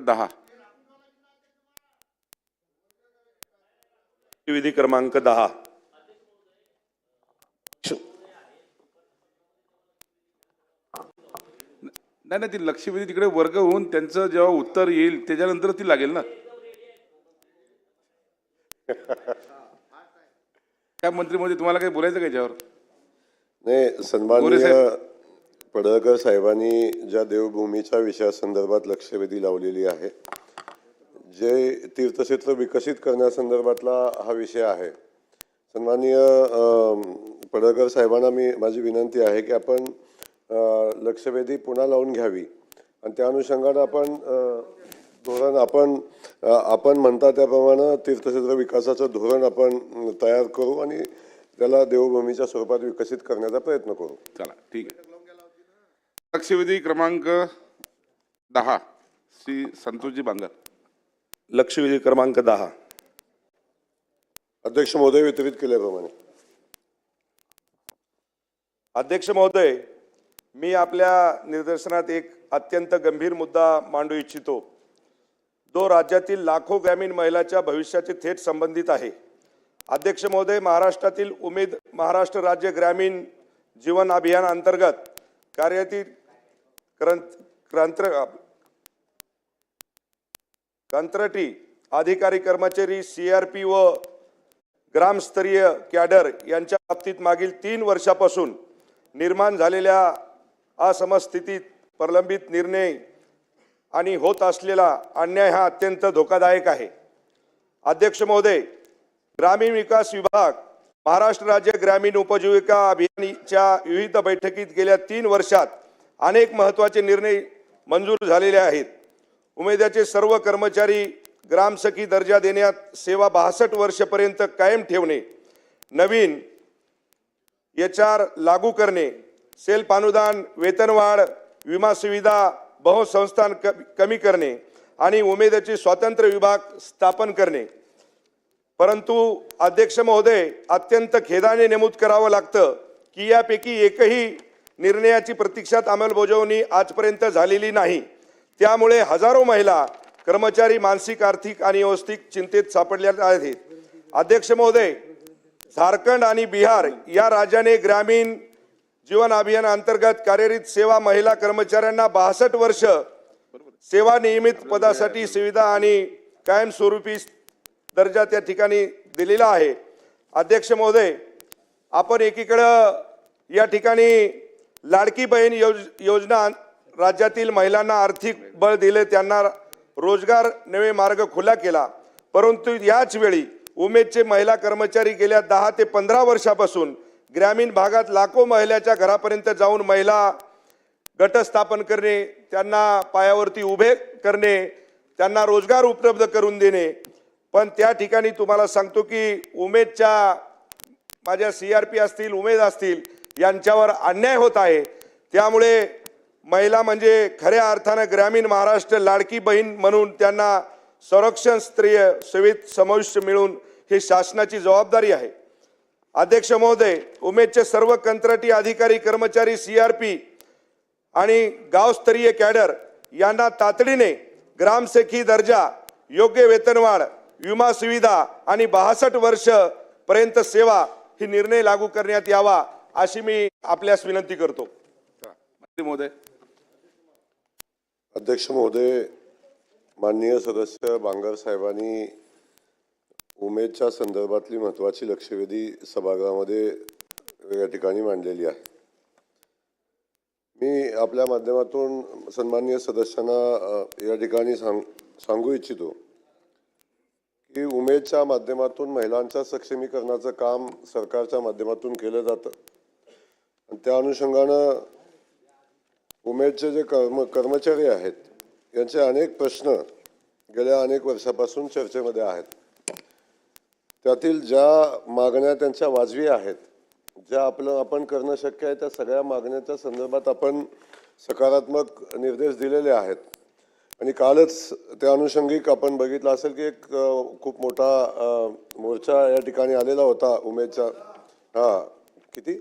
दहा विधी क्रमांक दहा. नाही नाही ती लक्षवेधी तिकडे वर्ग होऊन त्यांचं जेव्हा उत्तर येईल त्याच्यानंतर ती लागेल ना. त्या मंत्रीमध्ये तुम्हाला काही बोलायचं का याच्यावर? नाही सन्माननीय साहेब. पडळकर साहेबांनी ज्या देवभूमीच्या विषयासंदर्भात लक्षवेधी लावलेली आहे जे तीर्थक्षेत्र विकसित करण्यासंदर्भातला हा विषय आहे. सन्माननीय पडळकर साहेबांना मी माझी विनंती आहे की आपण लक्षवेधी पुन्हा लावून घ्यावी. आणि त्या अनुषंगानं आपण धोरण आपण आपण म्हणता त्याप्रमाणे तीर्थक्षेत्र विकासाचं धोरण आपण तयार करू आणि त्याला देवभूमीच्या स्वरूपात विकसित करण्याचा प्रयत्न करू. चला ठीक आहे. लक्षवेधी क्रमांक दहा श्री संतोषजी बांगर. लक्षवेधी क्रमांक दहा. अध्यक्ष महोदय वितरित केल्याप्रमाणे. अध्यक्ष महोदय मी आपल्या निदर्शनात एक अत्यंत गंभीर मुद्दा मांडू इच्छितो. जो राज्यातील लाखो ग्रामीण महिलाच्या भविष्याचे थेट संबंधित आहे. अध्यक्ष महोदय महाराष्ट्रातील उमेद महाराष्ट्र राज्य ग्रामीण जीवन अभियान अंतर्गत कार्यातील क्रांत क्रांत कंत्राटी अधिकारी कर्मचारी सी आर पी व ग्रामस्तरीय कॅडर यांच्या बाबतीत मागील तीन वर्षापासून निर्माण झालेल्या असमस्थितीत प्रलंबित निर्णय आणि होत असलेला अन्याय हा अत्यंत धोकादायक आहे. अध्यक्ष महोदय ग्रामीण विकास विभाग महाराष्ट्र राज्य ग्रामीण उपजीविका अभियानाच्या विविध बैठकीत गेल्या तीन वर्षात अनेक महत्त्वाचे निर्णय मंजूर झालेले आहेत. उमेद्याचे सर्व कर्मचारी ग्रामसखी दर्जा देण्यात सेवा बासष्ट वर्षपर्यंत कायम ठेवणे नवीन एच आर लागू करणे सेल्फ अनुदान वेतनवाढ विमा सुविधा बहुसंस्थान क कमी करणे आणि उमेदचे स्वातंत्र्य विभाग स्थापन करणे. परंतु अध्यक्ष महोदय अत्यंत खेदाने नमूद करावं लागतं की यापैकी एकही निर्णयाची प्रतीक्षात अंमलबजावणी आजपर्यंत झालेली नाही. त्यामुळे हजारो महिला कर्मचारी मानसिक आर्थिक आणि व्यवस्थित चिंतेत सापडल्या आहेत. अध्यक्ष महोदय झारखंड आणि बिहार या राज्याने ग्रामीण जीवन अभियान अंतर्गत कार्यरत सेवा महिला कर्मचाऱ्यांना बासष्ट वर्ष सेवा नियमित पदासाठी सुविधा आणि कायमस्वरूपी दर्जा त्या ठिकाणी दिलेला आहे. अध्यक्ष महोदय आपण एकीकडं या ठिकाणी लाडकी बहीण योज योजना राज्यातील महिलांना आर्थिक बळ दिले त्यांना रोजगार नवे मार्ग खुला केला. परंतु याच वेळी उमेदचे महिला कर्मचारी गेल्या दहा ते पंधरा वर्षापासून ग्रामीण भागात लाखो महिलाच्या घरापर्यंत जाऊन महिला गट स्थापन करणे त्यांना पायावरती उभे करणे त्यांना रोजगार उपलब्ध करून देणे. पण त्या ठिकाणी तुम्हाला सांगतो की उमेदच्या माझ्या सी आर पी असतील उमेद असतील यांच्यावर अन्याय होत आहे. त्यामुळे महिला म्हणजे खऱ्या अर्थानं ग्रामीण महाराष्ट्र लाडकी बहीण म्हणून त्यांना संरक्षण स्त्रीय सेवेत समाविष्ट मिळून ही शासनाची जबाबदारी आहे. अध्यक्ष महोदय उमेदचे सर्व कंत्राटी अधिकारी कर्मचारी सी आर पी आणि गावस्तरीय कॅडर यांना तातडीने ग्रामसेखी दर्जा योग्य वेतनवाढ विमा सुविधा आणि बासष्ट वर्ष पर्यंत सेवा ही निर्णय लागू करण्यात यावा अशी मी आपल्यास विनंती करतो. मंत्री महोदय. अध्यक्ष महोदय माननीय सदस्य बांगर साहेबांनी उमेदच्या संदर्भातली महत्त्वाची लक्षवेधी सभागृहामध्ये या ठिकाणी मांडलेली आहे. मी आपल्या माध्यमातून सन्माननीय सदस्यांना या ठिकाणी सांग सांगू इच्छितो की उमेदच्या माध्यमातून महिलांच्या सक्षमीकरणाचं काम सरकारच्या माध्यमातून केलं जातं. त्या अनुषंगानं उमेदचे जे कर्म कर्मचारी आहेत यांचे अनेक प्रश्न गेल्या अनेक वर्षापासून चर्चेमध्ये आहेत. त्यातील ज्या मागण्या त्यांच्या वाजवी आहेत ज्या आपलं आपण करणं शक्य आहे त्या सगळ्या मागण्याच्या संदर्भात आपण सकारात्मक निर्देश दिलेले आहेत. आणि कालच त्या अनुषंगिक आपण बघितलं असेल की एक खूप मोठा मोर्चा या ठिकाणी आलेला होता उमेदचा. हां किती?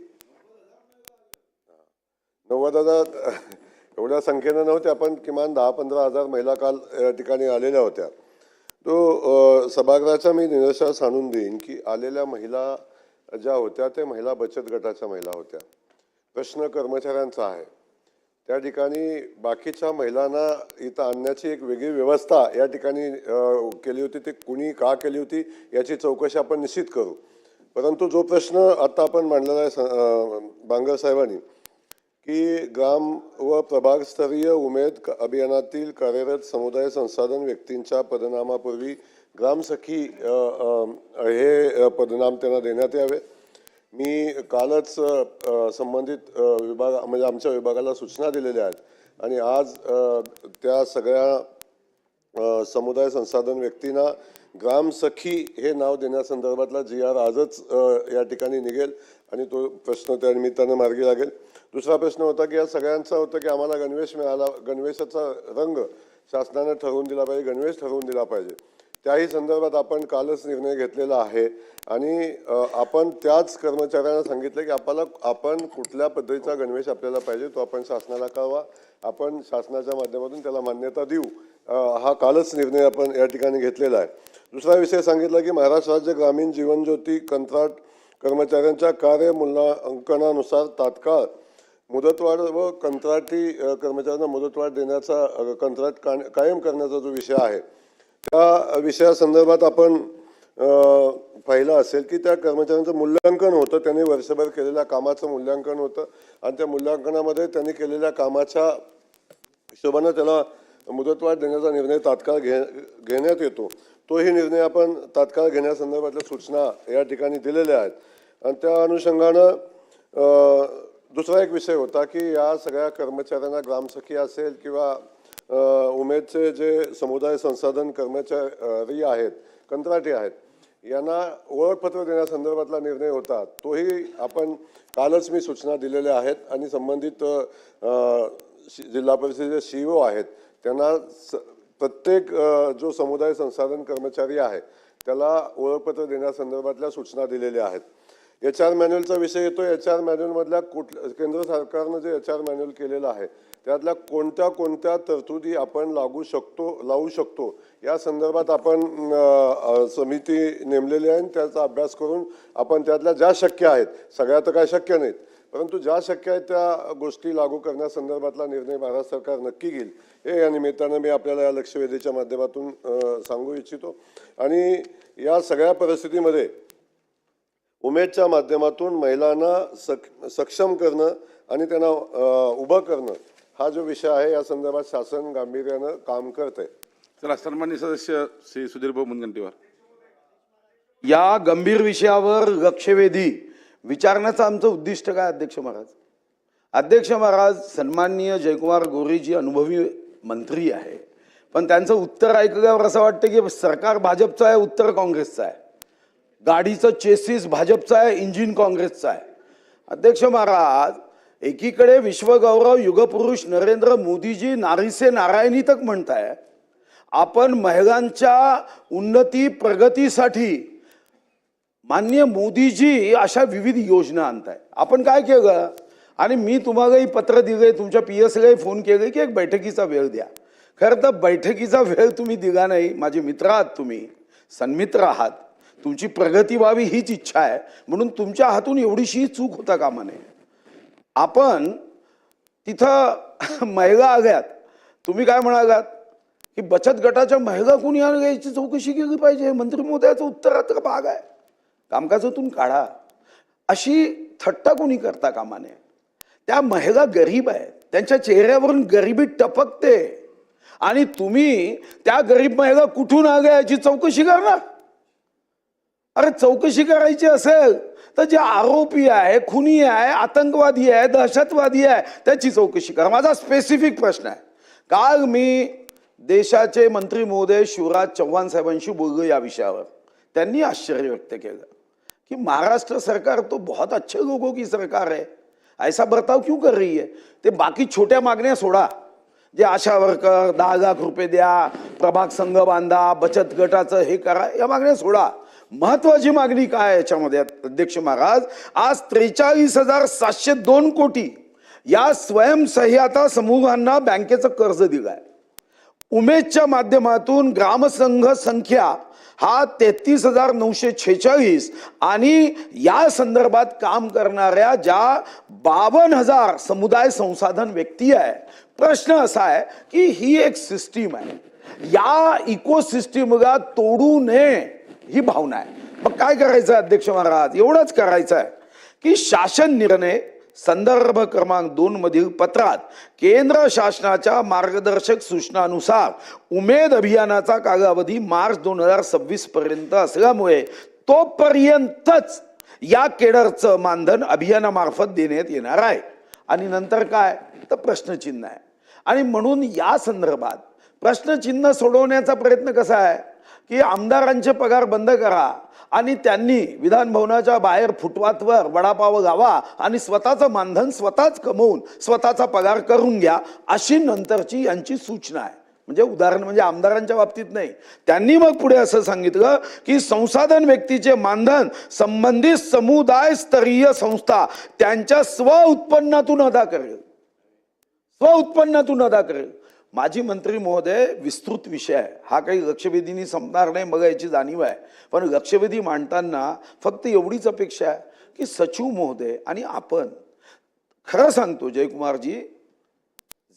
नव्वद हजार एवढ्या संख्येनं नव्हत्या पण किमान दहा पंधरा हजार महिला काल या ठिकाणी आलेल्या होत्या. तो सभागृहाचा मी निदर्शनास आणून देईन की आलेल्या महिला ज्या होत्या त्या महिला बचत गटाच्या महिला होत्या. प्रश्न कर्मचाऱ्यांचा आहे. त्या ठिकाणी बाकीच्या महिलांना इथं आणण्याची एक वेगळी व्यवस्था या ठिकाणी केली होती. ती कुणी का केली होती याची चौकशी आपण निश्चित करू. परंतु जो प्रश्न आता आपण मांडलेला आहे स- बांगर साहेबांनी की ग्राम व प्रभागस्तरीय उमेद अभियानातील कार्यरत समुदाय संसाधन व्यक्तींच्या पदनामापूर्वी ग्रामसखी हे पदनाम त्यांना देण्यात यावे. मी कालच संबंधित विभाग म्हणजे आमच्या विभागाला सूचना दिलेल्या आहेत. आणि आज त्या सगळ्या समुदाय संसाधन व्यक्तींना ग्रामसखी हे नाव देण्यासंदर्भातला जी आर आजच या ठिकाणी निघेल. आणि तो प्रश्न त्या निमित्तानं मार्गी लागेल. दुसरा प्रश्न होता की या सगळ्यांचा होतं की आम्हाला गणवेश मिळाला गणवेशाचा रंग शासनानं ठरवून दिला पाहिजे गणवेश ठरवून दिला पाहिजे. त्याही संदर्भात आपण कालच निर्णय घेतलेला आहे. आणि आपण त्याच कर्मचाऱ्यांना सांगितलं की आपल्याला आपण कुठल्या पद्धतीचा गणवेश आपल्याला पाहिजे तो आपण शासनाला कळवा. आपण शासनाच्या माध्यमातून त्याला मान्यता देऊ. हा कालच निर्णय आपण या ठिकाणी घेतलेला आहे. दुसरा विषय सांगितला की महाराष्ट्र राज्य ग्रामीण जीवन ज्योती कंत्राट कर्मचाऱ्यांच्या कार्य मूल्यांकनानुसार तात्काळ मुदतवाढ व कंत्राटी कर्मचाऱ्यांना मुदतवाढ देण्याचा कंत्राट का- कायम करण्याचा जो विषय आहे त्या विषयासंदर्भात आपण पाहिलं असेल की त्या कर्मचाऱ्यांचं मूल्यांकन होतं. त्यांनी वर्षभर केलेल्या कामाचं मूल्यांकन होतं आणि त्या मूल्यांकनामध्ये त्यांनी केलेल्या कामाच्या हिशोबानं त्याला मुदतवाढ देण्याचा निर्णय तात्काळ घे घेण्यात येतो. तोही निर्णय आपण तात्काळ घेण्यासंदर्भातल्या सूचना या ठिकाणी दिलेल्या आहेत. आणि त्या अनुषंगानं दुसरा एक विषय होता की या सगळ्या कर्मचाऱ्यांना ग्रामसखी असेल किंवा उमेदचे जे समुदाय संसाधन कर्मचारी आहेत कंत्राटी आहेत यांना ओळखपत्र देण्यासंदर्भातला निर्णय होता तोही आपण कालच मी सूचना दिलेल्या आहेत आणि संबंधित शि- जिल्हा परिषदेचे ओ आहेत त्यांना स प्रत्येक जो समुदाय संसाधन कर्मचारी आहे त्याला ओळखपत्र देण्यासंदर्भातल्या सूचना दिलेल्या आहेत. एच आर मॅन्युअलचा विषय येतो. एच आर मॅन्युअलमधल्या कुठ केंद्र सरकारनं जे एच आर मॅन्युअल केलेलं आहे त्यातल्या कोणत्या कोणत्या तरतुदी आपण लागू शकतो लावू शकतो या संदर्भात आपण समिती नेमलेली आहे आणि त्याचा अभ्यास करून आपण त्यातल्या ज्या शक्य आहेत सगळ्या तर काय शक्य नाहीत परंतु ज्या शक्य आहेत त्या गोष्टी लागू करण्यासंदर्भातला निर्णय भारत सरकार नक्की घेईल हे या निमित्तानं मी आपल्याला या लक्षवेधीच्या माध्यमातून सांगू इच्छितो. आणि या सगळ्या परिस्थितीमध्ये उमेदच्या माध्यमातून महिलांना सक सक्षम करणं आणि त्यांना उभं करणं हा जो विषय आहे या संदर्भात शासन गांभीर्यानं काम करत आहे चला सन्मान्य सदस्य श्री सुधीर भाऊ मुनगंटीवार. या गंभीर विषयावर लक्षवेधी विचारण्याचं आमचं उद्दिष्ट काय अध्यक्ष महाराज? अध्यक्ष महाराज सन्माननीय जयकुमार गोरेजी अनुभवी मंत्री आहे. पण त्यांचं उत्तर ऐकल्यावर असं वाटतं की सरकार भाजपचं आहे उत्तर काँग्रेसचं आहे. गाडीचं चेसिस भाजपचं आहे इंजिन काँग्रेसचं आहे. अध्यक्ष महाराज एकीकडे विश्वगौरव युगपुरुष नरेंद्र मोदीजी नारीसे नारायणी तक म्हणताय आपण महिलांच्या उन्नती प्रगतीसाठी मान्य मोदीजी अशा विविध योजना आणताय. आपण काय केलं? आणि मी तुम्हालाही पत्र दिले तुमच्या पी एसलाही फोन केले की एक बैठकीचा वेळ द्या. खरं तर बैठकीचा वेळ तुम्ही दिला नाही माझे मित्र आहात तुम्ही सन्मित्र आहात. तुमची प्रगती व्हावी हीच इच्छा आहे. म्हणून तुमच्या हातून एवढीशी चूक होता कामा नये. आपण तिथं महिला आल्यात तुम्ही काय म्हणालात? की बचत गटाच्या महिला कोणी याची चौकशी केली पाहिजे? मंत्री महोदयाचं उत्तरात भाग आहे. कामकाजातून काढा. अशी थट्टा कोणी करता कामा नये. त्या महिला गरीब आहेत. त्यांच्या चेहऱ्यावरून गरिबी टपकते. आणि तुम्ही त्या गरीब महिला कुठून आल्या याची चौकशी करणार? अरे चौकशी करायची असेल तर जे आरोपी आहे खुनी आहे आतंकवादी आहे दहशतवादी आहे त्याची चौकशी करा. माझा स्पेसिफिक प्रश्न आहे. काल मी देशाचे मंत्री महोदय शिवराज चव्हाण साहेबांशी बोललो या विषयावर. त्यांनी आश्चर्य व्यक्त केलं कि महाराष्ट्र सरकार तो बहुत अच्छे लोगों की सरकार है. ऐसा बर्ताव क्यों कर रही है? ते बाकी छोट्या मागण्या सोडा. जे आशा वर्कर दहा लाख रुपये द्या प्रभाग संघ बांधा बचत गटाचं हे करा या मागण्या सोडा. महत्वाची मागणी काय याच्यामध्ये? अध्यक्ष महाराज आज त्रेचाळीस हजार सातशे दोन कोटी या स्वयंसहाय्यता समूहांना बँकेचं कर्ज दिलंय. उमेदच्या माध्यमातून ग्रामसंघ संख्या हा तेहतीस हजार नऊशे छेचाळीस आणि या संदर्भात काम करणाऱ्या ज्या बावन्न हजार समुदाय संसाधन व्यक्ती आहे प्रश्न असा आहे की ही एक सिस्टीम आहे. या इकोसिस्टीमला तोडू नये. ही भावना आहे. मग काय करायचं अध्यक्ष महाराज? एवढंच करायचं आहे की शासन निर्णय संदर्भ क्रमांक दोन मधील पत्रात केंद्र शासनाच्या मार्गदर्शक सूचनानुसार उमेद अभियानाचा कालावधी मार्च दोन हजार सव्वीस पर्यंत असल्यामुळे तोपर्यंतच या केडरचं मानधन अभियानामार्फत देण्यात येणार आहे. आणि नंतर काय? तर प्रश्नचिन्ह आहे. आणि म्हणून या संदर्भात प्रश्नचिन्ह सोडवण्याचा प्रयत्न कसा आहे? की आमदारांचे पगार बंद करा आणि त्यांनी विधान भवनाच्या बाहेर फुटवातवर वडापाव गावा आणि स्वतःचं मानधन स्वतःच कमवून स्वतःचा पगार करून घ्या अशी नंतरची यांची सूचना आहे. म्हणजे उदाहरण म्हणजे आमदारांच्या बाबतीत नाही. त्यांनी मग पुढे असं सांगितलं की संसाधन व्यक्तीचे मानधन संबंधित समुदाय स्तरीय संस्था त्यांच्या स्व उत्पन्नातून अदा करेल. स्व उत्पन्नातून अदा करेल. माजी मंत्री महोदय विस्तृत विषय. आहे हा काही लक्षवेधीनी संपणार नाही मग याची जाणीव आहे. पण लक्षवेधी मांडताना फक्त एवढीच अपेक्षा आहे की सचिव महोदय आणि आपण. खरं सांगतो जयकुमारजी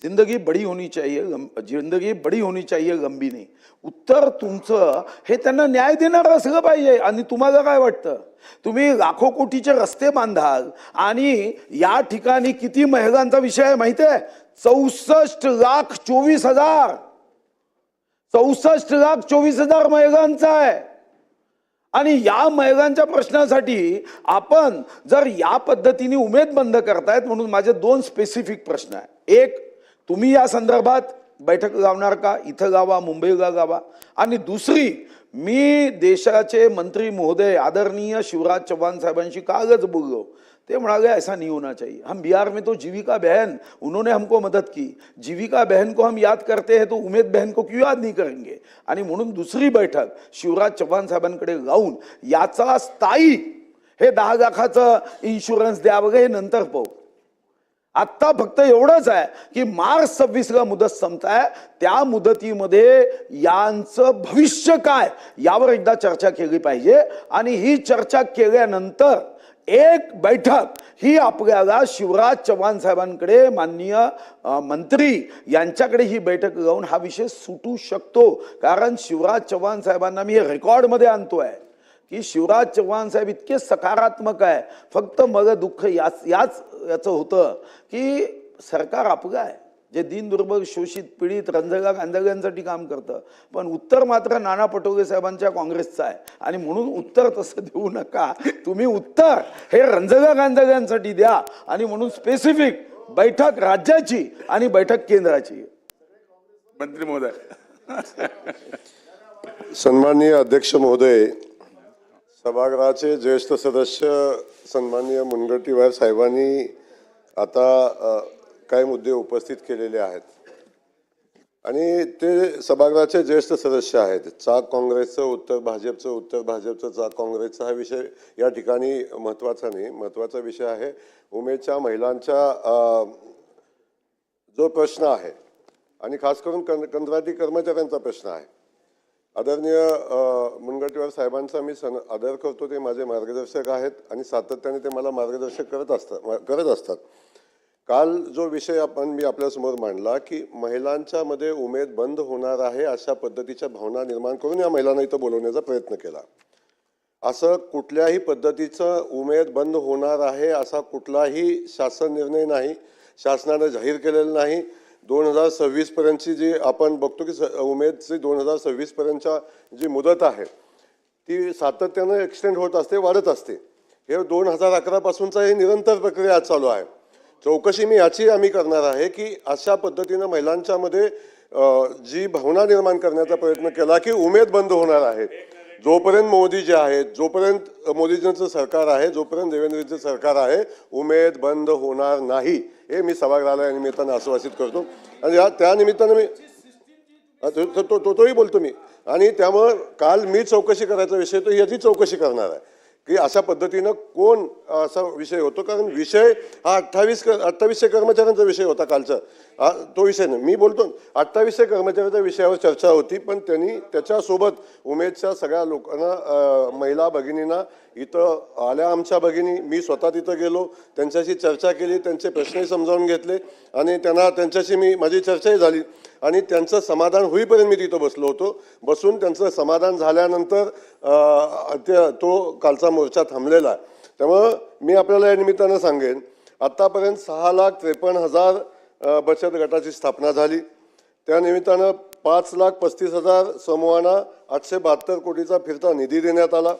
जिंदगी बडी होनी चाहिए जिंदगी बडी होनी चाहिए गंभी उत्तर तुमचं हे त्यांना न्याय देणार असलं पाहिजे. आणि तुम्हाला काय वाटतं? तुम्ही लाखो कोटीचे रस्ते बांधाल आणि या ठिकाणी किती महिलांचा विषय आहे माहिती आहे? चौसष्ट लाख चोवीस हजार. चौसष्ट लाख चोवीस हजार महिलांचा आहे. आणि या महिलांच्या प्रश्नासाठी आपण जर या पद्धतीने उमेद बंद करतायत म्हणून माझे दोन स्पेसिफिक प्रश्न आहे. एक तुम्ही या संदर्भात बैठक लावणार का? इथं गावा मुंबईला गावा आणि दुसरी मी देशाचे मंत्री महोदय आदरणीय शिवराज चव्हाण साहेबांशी कालच बोललो. ते म्हणाले ऐसा नहीं होना चाहिए। हम बिहार में तो जीविका बहन उन्होंने हमको मदद की। जीविका बहन को हम याद करते हैं तो उमेद बहन को क्यों याद नहीं करेंगे? आणि म्हणून दुसरी बैठक शिवराज चव्हाण साहेबांकडे जाऊन याचा स्थायी हे दहा लाखाचं इन्शुरन्स द्यावं हे नंतर पाहू. आत्ता फक्त एवढंच आहे की मार्च सव्वीसला मुदत संपताय. त्या मुदतीमध्ये यांचं भविष्य काय यावर एकदा चर्चा केली पाहिजे. आणि ही चर्चा केल्यानंतर एक बैठक ही आपल्याला शिवराज चव्हाण साहेबांकडे माननीय मंत्री यांच्याकडे ही बैठक जाऊन हा विषय सुटू शकतो. कारण शिवराज चव्हाण साहेबांना मी हे रेकॉर्डमध्ये आणतोय की शिवराज चव्हाण साहेब इतके सकारात्मक आहे. फक्त मग दुःख याच याच याचं होतं की सरकार आपलं आहे. जे दीन दुर्बल शोषित पीडित रंजगा गांधळ्यांसाठी काम करतं. पण उत्तर मात्र नाना पटोले साहेबांच्या काँग्रेसचं आहे. आणि म्हणून उत्तर तसं देऊ नका. तुम्ही उत्तर हे रंजगा गांधळ्यांसाठी द्या. आणि म्हणून स्पेसिफिक बैठक राज्याची आणि बैठक केंद्राची. मंत्री महोदय. सन्माननीय अध्यक्ष महोदय सभागृहाचे ज्येष्ठ सदस्य सन्माननीय मुनगंटीवार साहेबांनी आता काही मुद्दे उपस्थित केलेले आहेत. आणि ते सभागृहाचे ज्येष्ठ सदस्य आहेत. चाक काँग्रेसचं उत्तर भाजपचं उत्तर भाजपचं चाक काँग्रेसचा हा विषय या ठिकाणी महत्त्वाचा नाही. महत्त्वाचा विषय आहे. उमेदच्या महिलांच्या जो प्रश्न आहे आणि खास करून कं कंत्राटी कर्मचाऱ्यांचा प्रश्न आहे. आदरणीय मुनगटीवार साहेबांचा मी सन आदर करतो. ते माझे मार्गदर्शक आहेत आणि सातत्याने ते मला मार्गदर्शक करत असतात करत असतात. काल जो विषय आपण मी आपल्यासमोर मांडला की महिलांच्या मध्ये उमेद बंद होणार आहे अशा पद्धतीच्या भावना निर्माण करून या महिलांना इथं बोलवण्याचा प्रयत्न केला. असं कुठल्याही पद्धतीचं उमेद बंद होणार आहे असा कुठलाही शासन निर्णय नाही शासनानं जाहीर केलेला नाही. दोन हजार सव्वीसपर्यंतची जी आपण बघतो की स उमेदची दोन हजार सव्वीसपर्यंतच्या जी मुदत आहे ती सातत्यानं एक्सटेंड होत असते वाढत असते. हे दोन हजार अकरापासूनचा ही निरंतर प्रक्रिया आज चालू आहे. चौकशी मी याची आम्ही करणार आहे की अशा पद्धतीनं महिलांच्यामध्ये जी भावना निर्माण करण्याचा प्रयत्न केला की उमेद बंद होणार आहे. जोपर्यंत मोदी जे आहेत जोपर्यंत मोदीजींचं सरकार आहे जोपर्यंत देवेंद्रजींचं सरकार आहे उमेद बंद होणार नाही हे मी सभागृहाला या निमित्तानं आश्वासित करतो. आणि या त्यानिमित्तानं मी तो तो- तो तोही बोलतो मी. आणि त्यामुळं काल मी चौकशी करायचा विषय तो याची चौकशी करणार आहे. की अशा पद्धतीनं कोण असा विषय होतो? कारण विषय हा अठ्ठावीस अठ्ठावीसशे कर्मचाऱ्यांचा विषय होता कालचा. तो विषय नाही. मी बोलतो अठ्ठावीसशे कर्मचाऱ्यांच्या विषयावर चर्चा होती पण त्यांनी त्याच्यासोबत उमेदच्या सगळ्या लोकांना महिला भगिनींना इथं आल्या आमच्या भगिनी. मी स्वतः तिथं गेलो त्यांच्याशी चर्चा केली त्यांचे प्रश्नही समजावून घेतले आणि त्यांना त्यांच्याशी मी माझी चर्चाही झाली. आणि त्यांचं समाधान होईपर्यंत मी तिथं बसलो होतो. बसून त्यांचं समाधान झाल्यानंतर तो कालचा मोर्चा थांबलेला आहे. त्यामुळं मी आपल्याला या निमित्तानं सांगेन आत्तापर्यंत सहा लाख त्रेपन्न हजार बचत गटाची स्थापना झाली. त्या निमित्तानं पाच लाख पस्तीस हजार समूहांना आठशे बहात्तर कोटीचा फिरता निधी देण्यात आला.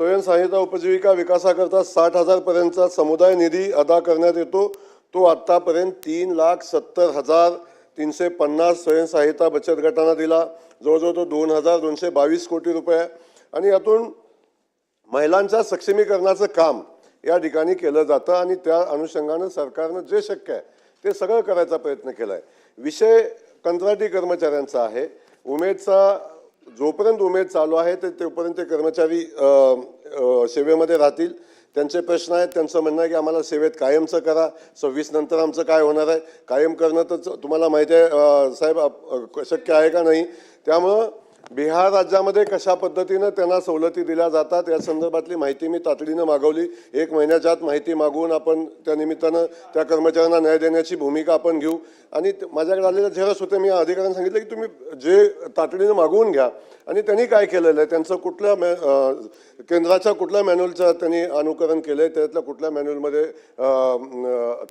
स्वयंसहाय्यता उपजीविका विकासाकरता साठ हजारपर्यंतचा समुदाय निधी अदा करण्यात येतो. तो आत्तापर्यंत तीन लाख सत्तर हजार तीनशे पन्नास स्वयंसहाय्यता बचत गटांना दिला. जवळजवळ तो दोन हजार दोनशे बावीस कोटी रुपये. आणि यातून महिलांच्या सक्षमीकरणाचं काम या ठिकाणी केलं जातं आणि त्या अनुषंगानं सरकारनं जे शक्य आहे ते सगळं करायचा प्रयत्न केला आहे विषय कंत्राटी कर्मचाऱ्यांचा आहे. उमेदचा जोपर्यंत उमेद चालू आहे ते तोपर्यंत ते कर्मचारी सेवेमध्ये राहतील. त्यांचे प्रश्न आहेत त्यांचं म्हणणं आहे की आम्हाला सेवेत कायमचं करा. सव्वीस नंतर आमचं काय होणार आहे? कायम करणं तर तुम्हाला माहिती आहे साहेब शक्य आहे का नाही? त्यामुळं बिहार राज्यामध्ये कशा पद्धतीनं त्यांना सवलती दिल्या जातात या संदर्भातली माहिती मी तातडीनं मागवली. एक महिन्याच्या आत माहिती मागवून आपण त्या निमित्तानं त्या कर्मचाऱ्यांना न्याय देण्याची भूमिका आपण घेऊ. आणि माझ्याकडे आलेले झेरस होते मी अधिकाऱ्यांना सांगितलं की तुम्ही जे तातडीनं मागवून घ्या. आणि त्यांनी काय केलेलं आहे? त्यांचं कुठल्या मॅ केंद्राच्या कुठल्या मॅन्युअलचं त्यांनी अनुकरण केलं आहे त्यातल्या कुठल्या मॅन्युअलमध्ये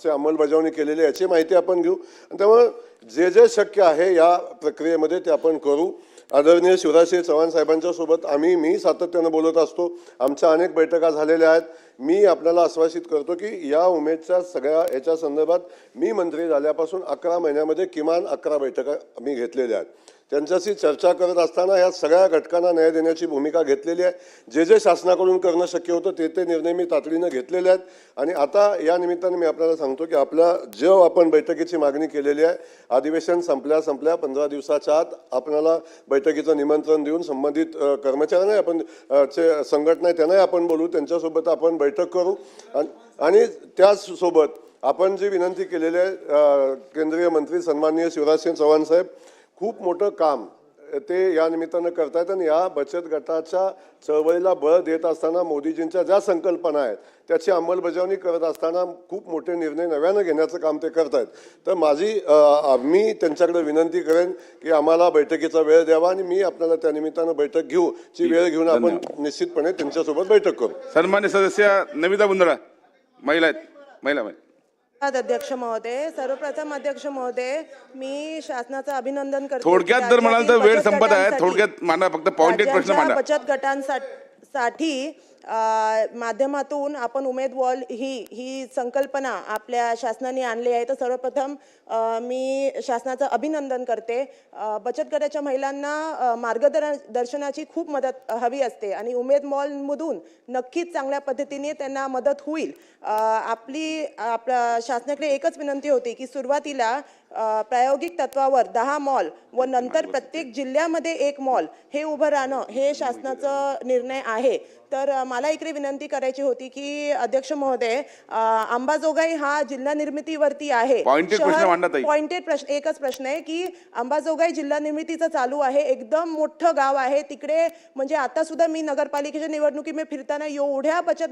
चे अंमलबजावणी केलेली आहे याची माहिती आपण घेऊ. आणि त्यामुळं जे जे शक्य आहे या प्रक्रियेमध्ये ते आपण करू. आदरणीय शिवराजसिंह चव्हाण साहेबांच्या सोबत आम्ही मी सातत्यानं बोलत असतो. आमच्या अनेक बैठका झालेल्या आहेत. मी आपल्याला आश्वासित करतो की या उमेदच्या सगळ्या याच्या संदर्भात मी मंत्री झाल्यापासून अकरा महिन्यामध्ये किमान अकरा बैठका मी घेतलेल्या आहेत. त्यांच्याशी चर्चा करत असताना या सगळ्या घटकांना न्याय देण्याची भूमिका घेतलेली आहे. जे जे शासनाकडून करणं शक्य होतं ते ते निर्णय मी तातडीनं घेतलेले आहेत. आणि आता या निमित्ताने मी आपल्याला सांगतो की आपल्या जो आपण बैठकीची मागणी केलेली आहे. अधिवेशन संपल्या संपल्या पंधरा दिवसाच्या आत आपल्याला बैठकीचं निमंत्रण देऊन संबंधित कर्मचाऱ्यांनाही कर्मचाऱ्यांना आपण चे संघटना आहे त्यांनाही आपण बोलू. त्यांच्यासोबत आपण बैठक करू. आणि- त्याचसोबत आपण जी विनंती केलेली आहे केंद्रीय मंत्री सन्माननीय शिवराजसिंह चव्हाण साहेब खूप मोठं काम ते या निमित्तानं करतायत आणि या बचत गटाच्या चळवळीला बळ देत असताना मोदीजींच्या ज्या संकल्पना आहेत त्याची अंमलबजावणी करत असताना खूप मोठे निर्णय नव्यानं घेण्याचं काम ते करतायत. तर माझी मी त्यांच्याकडे विनंती करेन की आम्हाला बैठकीचा वेळ द्यावा आणि मी आपल्याला त्या निमित्तानं बैठक घेऊ. ची वेळ घेऊन आपण निश्चितपणे त्यांच्यासोबत बैठक करू. सन्मान्य सदस्य नमिता बुंदडा महिला आहेत. महिला महिला. अध्यक्ष महोदय सर्वप्रथम अध्यक्ष महोदय मी शासनाचं अभिनंदन करते. थोडक्यात जर म्हणाल तर वेळ संपत आहे. थोडक्यात मांडा फक्त पॉइंटेड प्रश्न बचत गटांसाठी माध्यमातून आपण उमेद वॉल ही ही संकल्पना आपल्या शासनाने आणली आहे. तर सर्वप्रथम मी शासनाचं अभिनंदन करते. बचत गटाच्या महिलांना अ, मार्गदर्शनाची खूप मदत हवी असते आणि उमेद मॉलमधून नक्कीच चांगल्या पद्धतीने त्यांना मदत होईल. आपली आपल्या शासनाकडे एकच विनंती होती की सुरुवातीला प्रायोगिक तत्वावर दहा मॉल व नंतर प्रत्येक जिल्ह्यामध्ये एक मॉल हे उभं राहणं हे शासनाचं निर्णय आहे. तर मला इकडे विनंती करायची होती की अध्यक्ष महोदय अंबाजोगाई हा जिल्हा निर्मितीवरती आहे. पॉइंटेड प्रश्न एकच प्रश्न आहे की अंबाजोगाई जिल्हा निर्मितीचं चालू आहे एकदम मोठं गाव आहे तिकडे म्हणजे आता सुद्धा मी नगरपालिकेच्या निवडणुकीमध्ये फिरताना एवढ्या बचत